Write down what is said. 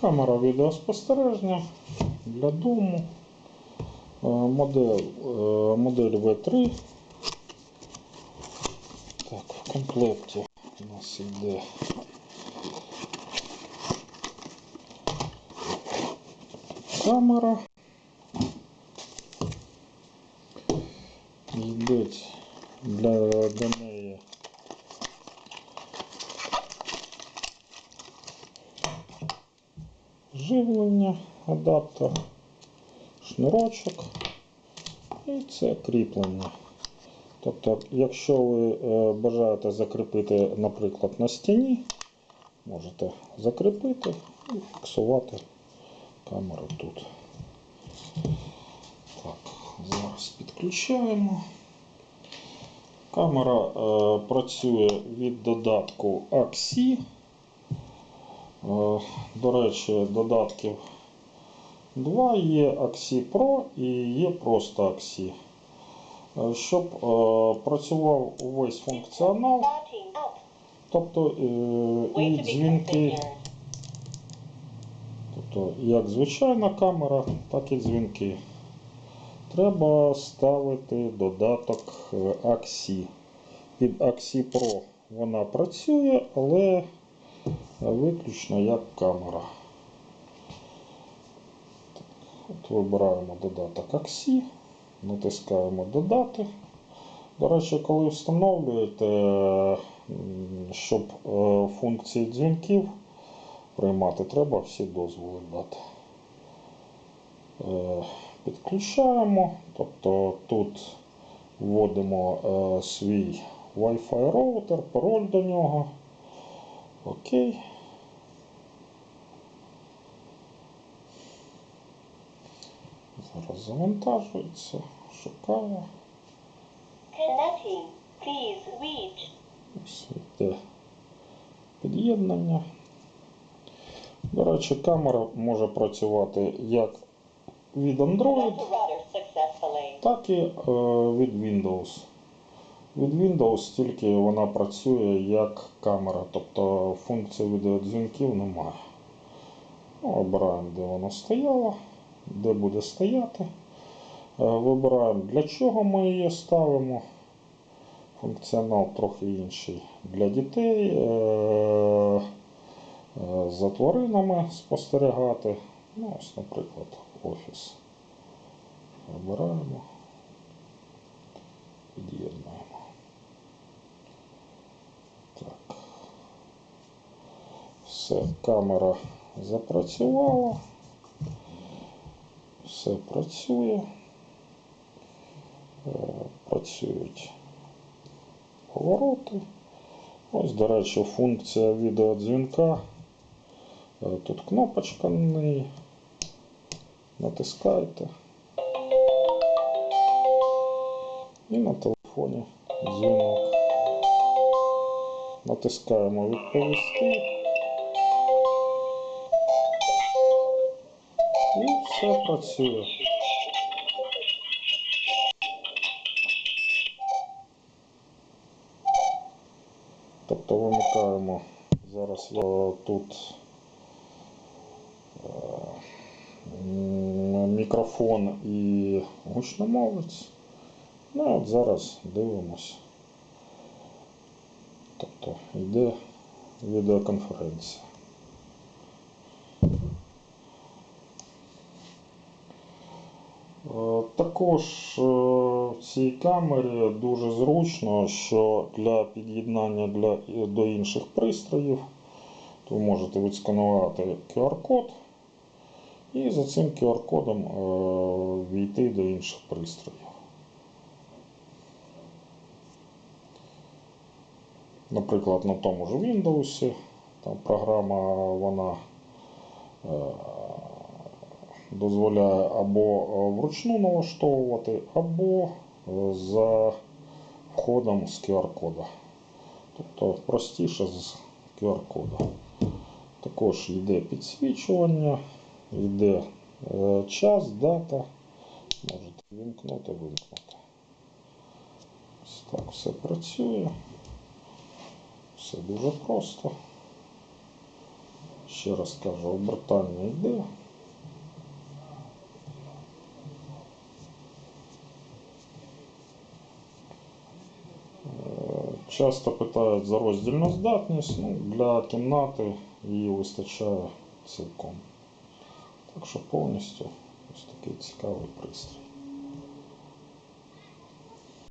Камера відеоспостереження для дому. Е, Модель, е, модель V3. Так, в комплекті у нас йде камера. Йде для, для неї живлення, адаптер, шнурочок і це кріплення. Тобто, якщо ви е, бажаєте закріпити, наприклад, на стіні, можете закріпити і фіксувати камеру тут. Так, зараз підключаємо. Камера е, працює від додатку AXI. Е, До речі, додатків два є AXI Pro і є просто AXI. Е, Щоб е, працював увесь функціонал, тобто і дзвінки, тобто як звичайна камера, так і дзвінки. Треба ставити додаток AXI. Під AXI Pro вона працює, але виключно як камера. От вибираємо додаток AXI, натискаємо додати. До речі, коли встановлюєте, щоб е, функції дзвінків приймати, треба всі дозволи дати. Е, Підключаємо, тобто тут вводимо е, свій Wi-Fi роутер, пароль до нього. Окей. Зараз завантажується, шукає. Connecting. Please reach. Ось йде під'єднання. До речі, камера може працювати як від Android, так і е, від Windows. Від Windows тільки вона працює як камера, тобто функції відеодзвінків немає. Ну, Обираємо, де воно стояло, де буде стояти. Е, Вибираємо, для чого ми її ставимо. Функціонал трохи інший для дітей. е, е, За тваринами спостерігати. Ну, ось, наприклад, офіс. Вибираємо. Під'єднуємо. Так. Все, камера запрацювала. Все працює. Е, Працюють повороти. Ось, до речі, функція відеодзвінка. Е, Тут кнопочка на неї. Натискаєте. І на телефоні дзвінок. Натискаємо відповісти. І все працює. Тобто вимикаємо зараз е, тут е, мікрофон і гучномовець. Ну от зараз дивимось. Тобто йде відеоконференція. Також е, в цій камері дуже зручно, що для під'єднання для, до інших пристроїв ви можете відсканувати QR-код і за цим QR-кодом е, війти до інших пристроїв. Наприклад, на тому ж Windows там програма вона е, дозволяє або е, вручну налаштовувати, або е, за входом з QR-кода. Тобто простіше з QR-кода. Також йде підсвічування, йде е, час, дата. Можете вимкнути, вимкнути. Ось так все працює. Все дуже просто. Ще раз кажу, обертання йде. Часто питають за роздільну здатність. Ну, для кімнати її вистачає цілком. Так що повністю ось такий цікавий пристрій.